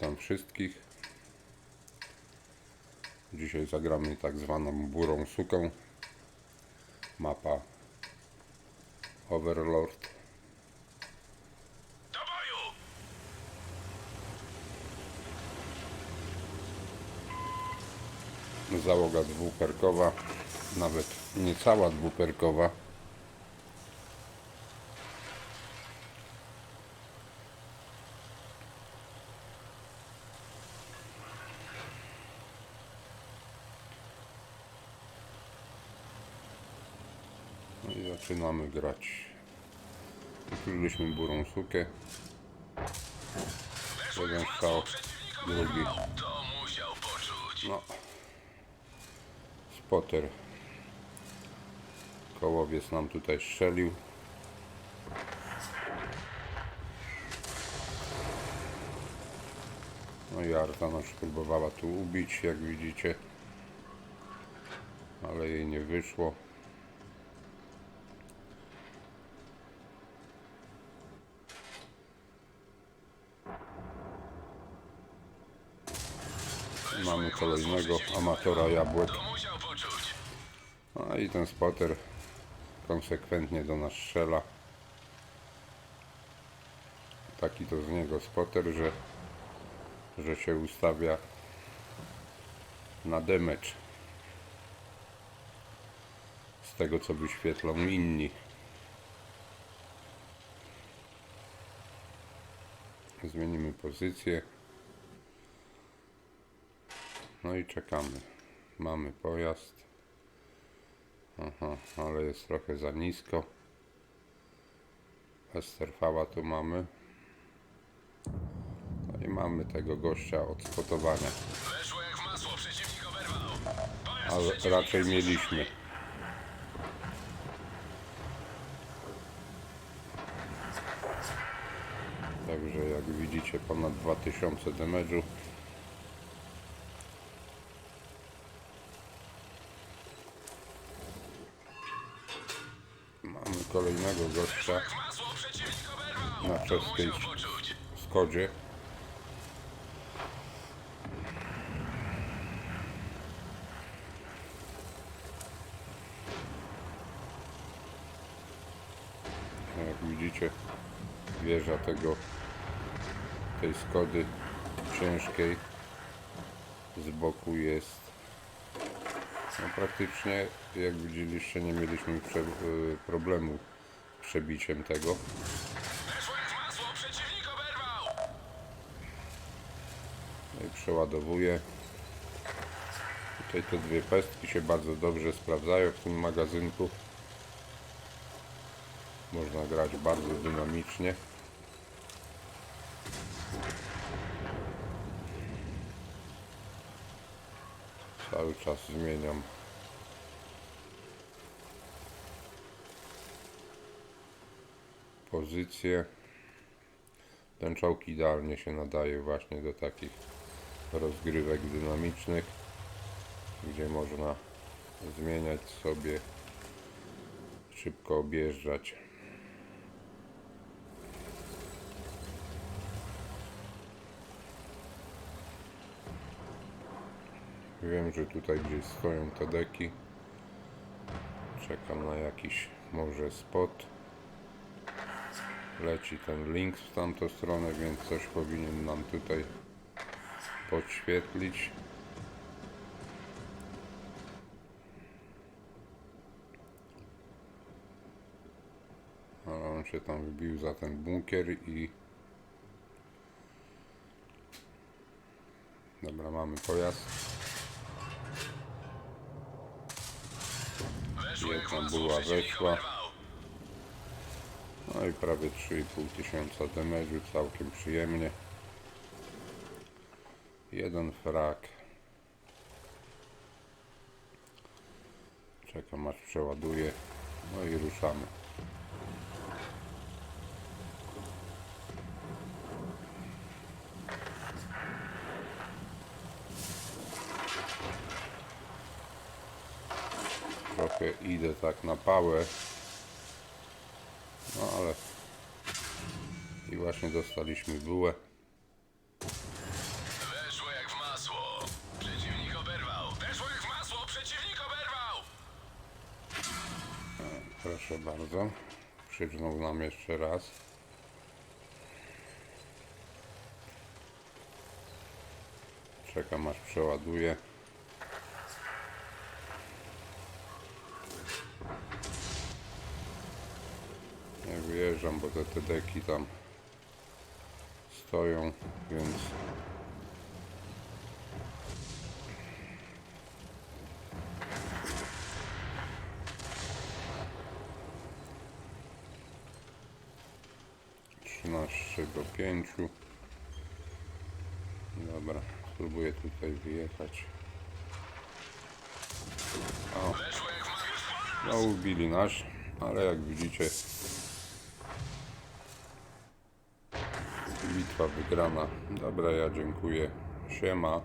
Witam wszystkich. Dzisiaj zagramy tak zwaną burą suką. Mapa Overlord. Załoga dwuperkowa, nawet niecała dwuperkowa. I zaczynamy grać. Ukryliśmy burą sukę. Jeden strzał, drugi. No. Spotter. Kołowiec nam tutaj strzelił. No i Arta nas próbowała tu ubić, jak widzicie. Ale jej nie wyszło. Mamy kolejnego amatora jabłek. No i ten spotter konsekwentnie do nas strzela. Taki to z niego spotter, że, że się ustawia na damage. Z tego co wyświetlą inni. Zmienimy pozycję. No i czekamy. Mamy pojazd. Aha, ale jest trochę za nisko. Esterfała tu mamy. No i mamy tego gościa od spotowania. Ale raczej mieliśmy. Także jak widzicie ponad 2000 damage'u. Mamy kolejnego gościa na czeskiej. Skodzie. Jak widzicie, wieża tego tej Skody ciężkiej z boku jest no praktycznie jak widzieliście nie mieliśmy prze, y, problemu z przebiciem tego. No i przeładowuję. Tutaj te dwie pestki się bardzo dobrze sprawdzają w tym magazynku. Można grać bardzo dynamicznie. Cały czas zmieniam pozycję. Ten czołg idealnie się nadaje właśnie do takich rozgrywek dynamicznych, gdzie można zmieniać sobie, szybko objeżdżać. Wiem, że tutaj gdzieś stoją te deki. Czekam na jakiś może spot leci ten link w tamtą stronę, więc coś powinien nam tutaj podświetlić. Ale on się tam wbił za ten bunkier i Dobra, mamy pojazd. Jedna była weszła. No i prawie 3,5 tysiąca damage'u, całkiem przyjemnie. Jeden frak. Czekam aż przeładuje. No i ruszamy. idę tak na pałę. No ale... I właśnie dostaliśmy bułę. Weszło jak w masło. Przeciwnik oberwał. Weszło jak w masło. Przeciwnik oberwał. E, proszę bardzo. Krzycznął nam jeszcze raz. Czekam aż przeładuje. Bo te, te deki tam stoją, więc trzynaście do pięciu. Dobra, spróbuję tutaj wyjechać. O, no ubili nasz, ale jak widzicie bitwa wygrana. Dobra, ja dziękuję. Siema.